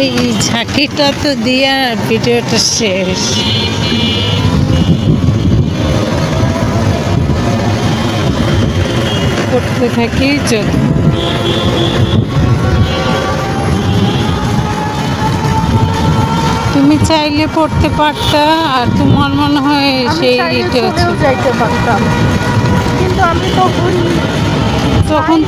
এই ঝাঁকিটা তো দিয়া ভিডিওটা শেষ। করতে থাকি যত তুমি চাইলে পড়তে পারতা আর তোমার মনে হয় সেই যাইতে পারতাম। কিন্তু আমি তখন তখন